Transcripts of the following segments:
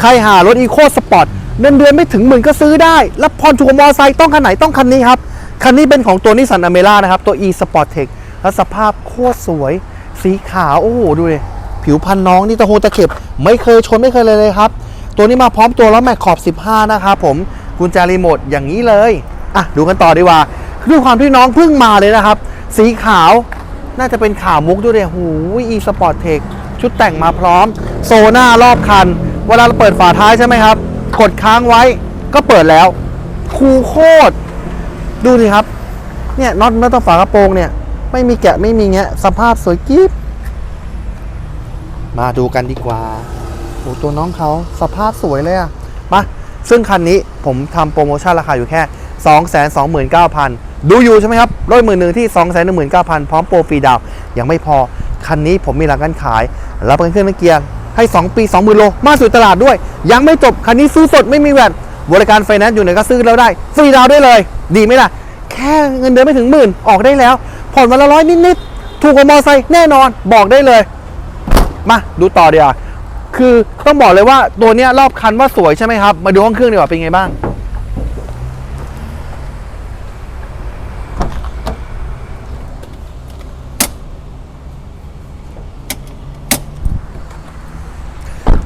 ใครหารถอีโคสปอร์ตเงินเดือนไม่ถึงหมื่นก็ซื้อได้ แล้วผ่อนถูกมอไซค์ต้องคันไหนต้องคันนี้ครับ คันนี้เป็นของตัวนิสสันอเมร่านะครับ ตัว e sport tech แล้วสภาพโคตรสวย สีขาว โอ้โห ดูเลยผิวพันน้องนี่ตะโฮตะเข็บ ไม่เคยชนไม่เคยเลยเลยครับ ตัวนี้มาพร้อมตัวล้อแม็กขอบ 15 นะครับผมกุญแจรีโมทอย่างนี้เลยอะดูกันต่อดีกว่าด้วยความที่น้องเพิ่งมาเลยนะครับ สีขาวน่าจะเป็นขาวมุกด้วยเลยหูย e sport tech ชุดแต่งมาพร้อม โซน่ารอบคัน เวลาเราเปิดฝาท้ายใช่ไหมครับ กดค้างไว้ก็เปิดแล้ว คูโคตร ดูดิครับ เนี่ยน็อตน็อตตัวฝากระโปรงเนี่ย ไม่มีแกะไม่มีแงะสภาพสวยกิ๊บมาดูกันดีกว่าโอ้ตัวน้องเขาสภาพสวยเลยอะมาซึ่งคันนี้ผมทำโปรโมชั่นราคาอยู่แค่ 229,000 ดูอยู่ใช่ไหมครับรถมือหนึ่งที่ 219,000 พร้อมโปรฟรีดาว ยังไม่พอ คันนี้ผมมีหลักการขาย รับประกันเครื่องนักเกียร์ ให้ 2 ปี 20,000 โล มาสู่ตลาดด้วย ยังไม่จบ คันนี้ซื้อสดไม่มีแวดบริการไฟแนนซ์อยู่ไหนก็ซื้อแล้วได้ ฟรีดาวได้เลย ดีไหมล่ะ แค่เงินเดือนไม่ถึงหมื่น ออกได้แล้ว ผ่อนวันละร้อยนิดๆ ถูกกว่ามอไซค์แน่นอน บอกได้เลย มาดูต่อเดียวคือต้องบอกเลยว่าตัวเนี้ยรอบคันว่าสวยใช่ไหมครับ มาดูห้องเครื่องดีกว่าเป็นไงบ้าง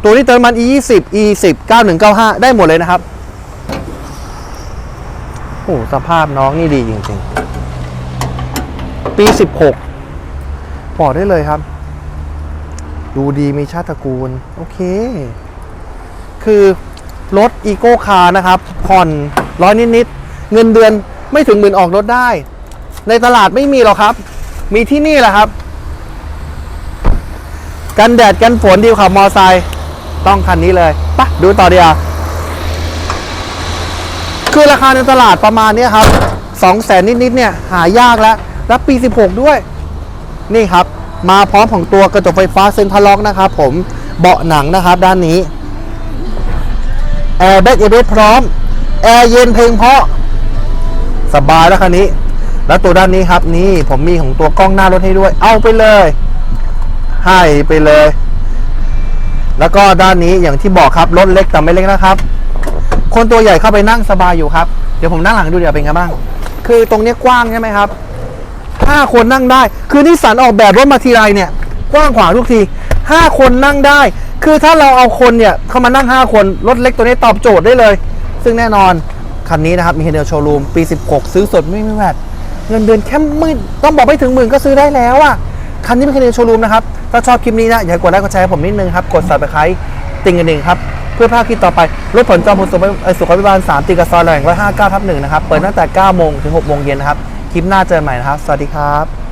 ตัวนี้เติมมัน e 2 0 e 1 0 9195 ได้หมดเลยนะครับโอ้สภาพน้องนี่ดีจริงๆ ปี 16บอกได้เลยครับ ดูดีมีชาติตระกูล โอเค คือรถอีโก้คาร์นะครับ ผ่อนร้อยนิดๆ เงินเดือนไม่ถึงหมื่นออกรถได้ ในตลาดไม่มีหรอกครับ มีที่นี่แหละครับ กันแดดกันฝนดีกว่าขับมอไซค์ ต้องคันนี้เลยปะดูต่อเดีกว่าคือราคาในตลาดประมาณนี้ครับสองแสนนิดๆเนี่ยหายากแล้ว แล้วปี 16 ด้วย นี่ครับ มาพร้อมของตัวกระจกไฟฟ้าเซ็นทรัลล็อกนะครับผมเบาะหนังนะครับด้านนี้แอร์แบ็กเอเบพร้อม แอร์เย็นเพลงเพราะ สบายแล้วคันนี้ แล้วตัวด้านนี้ครับนี่ผมมีของตัวกล้องหน้ารถให้ด้วย เอาไปเลย ให้ไปเลย แล้วก็ด้านนี้อย่างที่บอกครับรถเล็กแต่ไม่เล็กนะครับ คนตัวใหญ่เข้าไปนั่งสบายอยู่ครับ เดี๋ยวผมนั่งหลังดูเดี๋ยวเป็นไงบ้าง คือตรงนี้กว้างใช่ไหมครับห้าคนนั่งได้ คือนิสสันออกแบบรถมาทีไรเนี่ย กว้างขวางทุกทีห้าคนนั่งได้ คือถ้าเราเอาคนเนี่ยเข้ามานั่ง5คนรถเล็กตัวนี้ตอบโจทย์ได้เลย ซึ่งแน่นอนคันนี้นะครับมีเฮเดลโชว์รูมปี 16 ซื้อสดไม่มีแวดเงินเดือนแค่หมื่นต้องบอกไม่ถึงหมื่นก็ซื้อได้แล้วอะ คันนี้เป็นเฮเดลโชว์รูมนะครับ ถ้าชอบคลิปนี้นะ อย่ากดไลค์กดแชร์ให้ผมนิดนึงครับ กด subscribe ติ่งกันหนึ่งครับ เพื่อพลาดคลิปต่อไป รถผลจอมพลสุขสุขวิบาล 3ติกับซอยแหล่ง159ทับ1นะครับ เปิดตั้งแต่ 9 โมงถึง 6 โมงเย็นนะครับ คลิปหน้าเจอกันใหม่นะครับ สวัสดีครับ